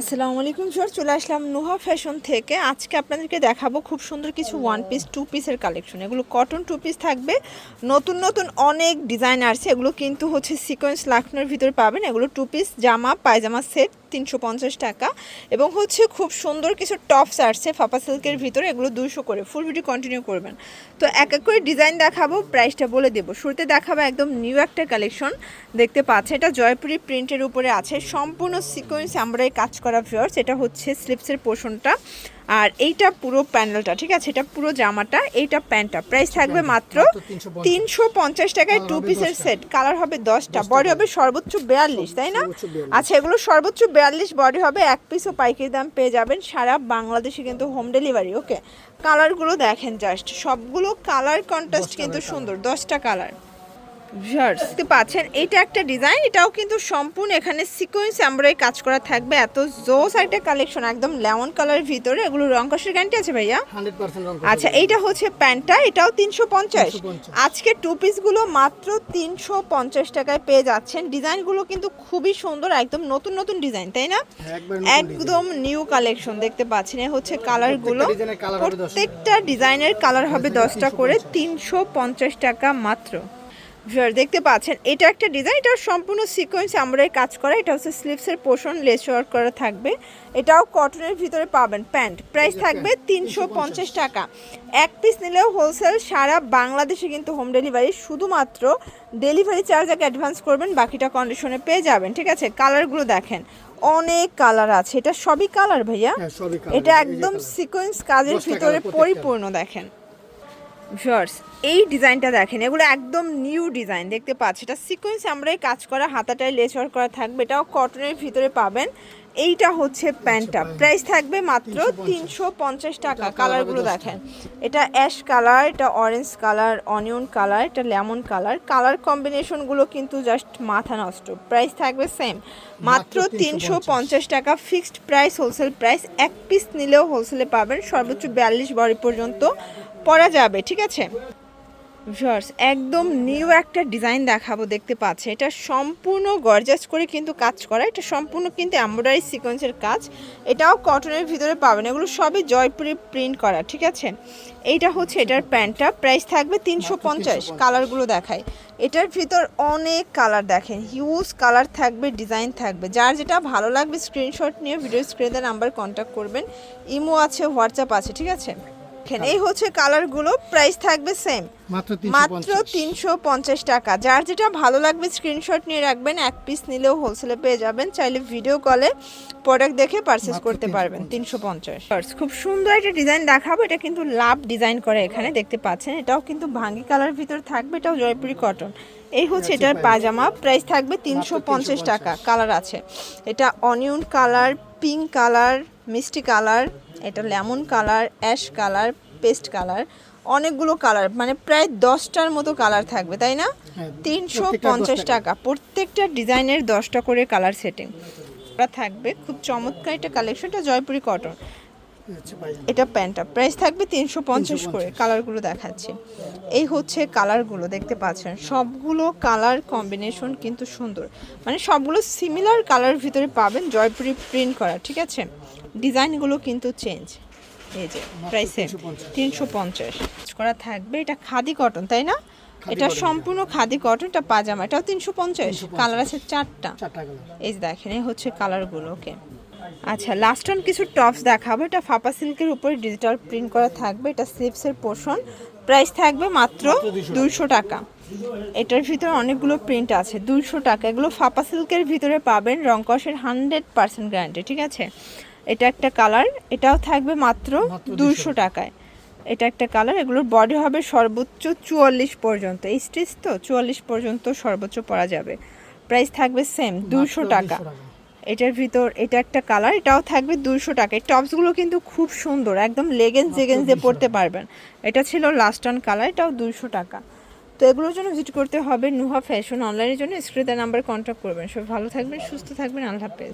আসসালামু আলাইকুম স্যার, চলে আসলাম নুহা ফ্যাশন থেকে। আজকে আপনাদেরকে দেখাবো খুব সুন্দর কিছু ওয়ান পিস টু পিসের কালেকশন এগুলো কটন টু পিস থাকবে। নতুন নতুন অনেক ডিজাইন আসছে। এগুলো কিন্তু হচ্ছে সিকোয়েন্স লাখনের ভিতরে পাবেন। এগুলো টু পিস জামা, পায়জামা সেট তিনশো পঞ্চাশ টাকা এবং হচ্ছে খুব সুন্দর কিছু টপস আসছে ফাপা সিল্কের ভিতরে, এগুলো দুশো করে। ফুল ভিডিও কন্টিনিউ করবেন। তো এক এক করে ডিজাইন দেখাবো প্রাইসটা বলে দেবো। শুরুতে দেখাবো একদম নিউ একটা কালেকশন দেখতে পাচ্ছে এটা জয়পুরি প্রিন্টের উপরে আছে। সম্পূর্ণ সিকোয়েন্স আমরা কাজ করা ফিওর্স এটা হচ্ছে স্লিপসের পোষণটা আর এইটা পুরো প্যানেলটা ঠিক আছে? এটা পুরো জামাটা এইটা প্যান্টটা। প্রাইস থাকবে মাত্র তিনশো পঞ্চাশ? টাকায় টু পিসের সেট কালার হবে দশটা। বডি হবে সর্বোচ্চ বিয়াল্লিশ তাই না? আচ্ছা এগুলো সর্বোচ্চ বিয়াল্লিশ বডি হবে এক পিসও পাইকারি দাম পেয়ে যাবেন সারা বাংলাদেশে কিন্তু হোম ডেলিভারি ওকে কালারগুলো দেখেন জাস্ট সবগুলো কালার কন্ট্রাস্ট কিন্তু সুন্দর দশটা কালার দেখতে পাচ্ছেন এটা একটা ডিজাইন এটাও কিন্তু সম্পূর্ণ এখানে সিকোয়েন্স এমব্রয়ডারি কাজ করা থাকবে। এত জোস একটা কালেকশন একদম লেমন কালারের ভিতরে। এগুলো রং কষের গ্যারান্টি আছে ভাইয়া? আচ্ছা এইটা হচ্ছে প্যান্টটা এটাও তিনশো পঞ্চাশ। আজকে টু পিসগুলো মাত্র তিনশো পঞ্চাশ টাকায় পেয়ে যাচ্ছেন। ডিজাইনগুলো কিন্তু খুবই সুন্দর একদম নতুন নতুন ডিজাইন তাই না? একদম নিউ কালেকশন দেখতে পাচ্ছেন এ হচ্ছে কালারগুলো প্রত্যেকটা ডিজাইনের কালার হবে দশটা করে তিনশো পঞ্চাশ টাকা মাত্র। ভিউয়ার দেখতে পাচ্ছেন এটা একটা ডিজাইন এটা সম্পূর্ণ সিকোয়েন্স আমরা কাজ করা এটা হচ্ছে স্লিভসের পোষণ লেস ওয়ার্ক করা থাকবে। এটাও কটনের ভিতরে পাবেন প্যান্ট প্রাইস থাকবে তিনশো পঞ্চাশ টাকা। এক পিস নিলেও হোলসেল সারা বাংলাদেশে কিন্তু হোম ডেলিভারি শুধুমাত্র ডেলিভারি চার্জ আগে অ্যাডভান্স করবেন বাকিটা কন্ডিশনে পেয়ে যাবেন ঠিক আছে? কালারগুলো দেখেন অনেক কালার আছে এটা সবই কালার ভাইয়া? হ্যাঁ। এটা একদম সিকোয়েন্স কাজের ভিতরে পরিপূর্ণ দেখেন। ভিউয়ার্স এই ডিজাইনটা দেখেন এগুলো একদম নিউ ডিজাইন দেখতে পাচ্ছি এটা সিকোয়েন্স আমরাই কাজ করা হাতাটায় লেস ওয়ার্ক করা থাকবে এটাও কটনের ভিতরে পাবেন। এইটা হচ্ছে প্যান্টটা প্রাইস থাকবে মাত্র তিনশো পঞ্চাশ টাকা কালারগুলো দেখেন। এটা অ্যাশ কালার এটা অরেঞ্জ কালার অনিয়ন কালার এটা লেমন কালার কালার কম্বিনেশনগুলো কিন্তু জাস্ট মাথা নষ্ট প্রাইস থাকবে সেম মাত্র তিনশো পঞ্চাশ। টাকা ফিক্সড প্রাইস হোলসেল প্রাইস এক পিস নিলেও হোলসেলে পাবেন সর্বোচ্চ বিয়াল্লিশ বড়ি পর্যন্ত। পরা যাবে ঠিক আছে? ভিউয়ার্স একদম নিউ একটা ডিজাইন দেখাবো দেখতে পাচ্ছে। এটা সম্পূর্ণ গর্জাস করে কিন্তু কাজ করা। এটা সম্পূর্ণ কিন্তু এমব্রয়ডারি সিকোয়েন্সের কাজ। এটাও কটনের ভিতরে পাবেন। এগুলো সবই জয়পুরে প্রিন্ট করা ঠিক আছে? এইটা হচ্ছে এটার প্যান্টটা। প্রাইস থাকবে তিনশো পঞ্চাশ। কালারগুলো দেখায় এটার ভিতর অনেক কালার দেখেন। হিউজ কালার থাকবে ডিজাইন থাকবে। যার যেটা ভালো লাগবে স্ক্রিনশট নিয়ে ভিডিও স্ক্রিনে নাম্বার কন্ট্যাক্ট করবেন। ইমো আছে হোয়াটসঅ্যাপ আছে ঠিক আছে? এই হচ্ছে কালারগুলো প্রাইস থাকবে সেম মাত্র তিনশো পঞ্চাশ। টাকা। যার যেটা ভালো লাগবে স্ক্রিনশট নিয়ে রাখবেন এক পিস নিলেও হোলসেলে পেয়ে যাবেন। চাইলে ভিডিও কলে প্রোডাক্ট দেখে পারচেস করতে পারবেন। তিনশো পঞ্চাশ। খুব সুন্দর একটা ডিজাইন দেখাবো। এটা কিন্তু লাভ ডিজাইন করে এখানে দেখতে পাচ্ছেন। এটাও কিন্তু ভাঙ্গি কালার ভিতর থাকবে এটাও জয়পুরি কটন এই হচ্ছে এটার পাজামা প্রাইস থাকবে তিনশো পঞ্চাশ টাকা। কালার আছে। এটা অনিয়ন কালার পিঙ্ক কালার মিষ্টি কালার এটা lemon colour ash colour paste colour অনেকগুলো কালার মানে প্রায় দশটার মতো কালার থাকবে তাই না হ্যাঁ, তিনশো পঞ্চাশ টাকা। প্রত্যেকটা ডিজাইনের দশটা করে কালার সেটিং থাকবে খুব চমৎকার একটা কালেকশনটা জয়পুরি কটন এটা প্যান্টটা। প্রাইস থাকবে তিনশো পঞ্চাশ করে। কালারগুলো দেখাচ্ছি। এই হচ্ছে কালারগুলো দেখতে পাচ্ছেন? সবগুলো কালার কম্বিনেশন কিন্তু সুন্দর। মানে সবগুলো সিমিলার কালার ভিতরে পাবেন জয়পুরি প্রিন্ট করা ঠিক আছে? ডিজাইনগুলো কিন্তু চেঞ্জ এই যে প্রাইসে তিনশো পঞ্চাশ। করা থাকবে। এটা খাদি কটন তাই না? এটা সম্পূর্ণ খাদি কটন এটা পাজামা এটাও তিনশো পঞ্চাশ। কালার আছে চারটা। এই যে দেখেন এই হচ্ছে কালারগুলো ওকে আচ্ছা লাস্ট অন কিছু টপস দেখাবো। এটা ফাপা সিল্কের উপরে ডিজিটাল প্রিন্ট করা থাকবে। এটা স্লিপসের পোর্শন প্রাইস থাকবে মাত্র দুইশো টাকা। এটার ভিতরে অনেকগুলো প্রিন্ট আছে দুইশো টাকা। এগুলো ফাপা সিল্কের ভিতরে পাবেন রংকসের হান্ড্রেড পার্সেন্ট গ্যারান্টি ঠিক আছে? এটা একটা কালার এটাও থাকবে মাত্র দুইশো টাকায়। এটা একটা কালার এগুলোর বডি হবে সর্বোচ্চ চুয়াল্লিশ পর্যন্ত। এই স্টিচ তো চুয়াল্লিশ পর্যন্ত সর্বোচ্চ পরা যাবে। প্রাইস থাকবে সেম দুইশো 200 টাকা। এটার ভিতর এটা একটা কালার এটাও থাকবে দুশো টাকা। এই টপসগুলো কিন্তু খুব সুন্দর একদম লেগেন্স জেগেন্স দিয়ে পরতে পারবেন। এটা ছিল লাস্ট অন কালার এটাও দুশো টাকা। তো এগুলোর জন্য ভিজিট করতে হবে নুহা ফ্যাশন অনলাইনের জন্য স্ক্রিনের নাম্বার কন্ট্যাক্ট করবেন। সব ভালো থাকবেন সুস্থ থাকবেন আল্লাহ হাফেজ।